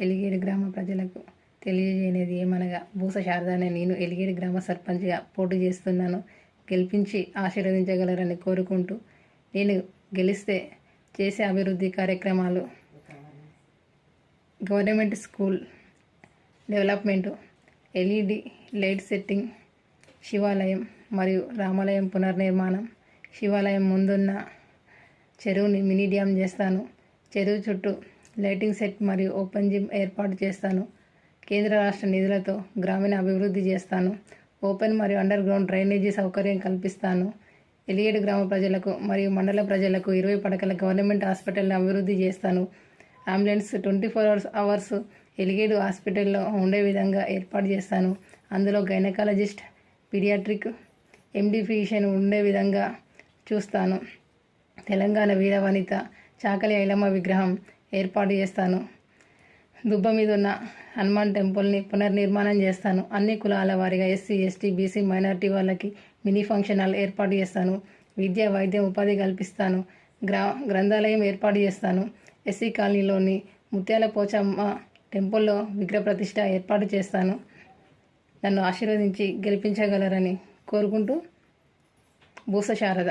ఎలిగేరు గ్రామ ప్రజలకు తెలియజేయనేది ఏమనగా బూస శారదానే నేను ఎలిగేరు గ్రామ సర్పంచ్గా పోటీ చేస్తున్నాను. గెలిపించి ఆశీర్వదించగలరని కోరుకుంటూ నేను గెలిస్తే చేసే అభివృద్ధి కార్యక్రమాలు government school development LED light setting శివాలయం మరియు రామాలయం పునర్నిర్మాణం శివాలయం ముందున్న చెరువుని మినీ డ్యామ్ చేస్తాను. చెరువు చుట్టూ లైటింగ్ సెట్ మరియు ఓపెన్ జిమ్ ఏర్పాటు చేస్తాను. కేంద్ర రాష్ట్ర నిధులతో గ్రామీణ అభివృద్ధి చేస్తాను. ఓపెన్ మరియు అండర్ గ్రౌండ్ డ్రైనేజీ సౌకర్యం కల్పిస్తాను. ఎలియేడు గ్రామ ప్రజలకు మరియు మండల ప్రజలకు ఇరవై పడకల గవర్నమెంట్ హాస్పిటల్ని అభివృద్ధి చేస్తాను. Ambulance twenty four hours hours Eligedu హాస్పిటల్లో ఉండే విధంగా ఏర్పాటు చేస్తాను. అందులో గైనకాలజిస్ట్ పీడియాట్రిక్ ఎండి ఫిజిషియన్ ఉండే విధంగా చూస్తాను. తెలంగాణ వీర వనిత చాకలి ఐలమ్మ విగ్రహం ఏర్పాటు చేస్తాను. దుబ్బ మీద ఉన్న హనుమాన్ టెంపుల్ని పునర్నిర్మాణం చేస్తాను. అన్ని కులాల వారిగా ఎస్సీ ఎస్టీ బీసీ మైనారిటీ వాళ్ళకి మినీ ఫంక్షన్ హాల్ ఏర్పాటు చేస్తాను. విద్య వైద్యం ఉపాధి కల్పిస్తాను. గ్రా గ్రంథాలయం ఏర్పాటు చేస్తాను. ఎస్సీ కాలనీలోని ముత్యాల పోచమ్మ టెంపుల్లో విగ్రహ ప్రతిష్ట ఏర్పాటు చేస్తాను. నన్ను ఆశీర్వదించి గెలిపించగలరని కోరుకుంటూ భూస శారద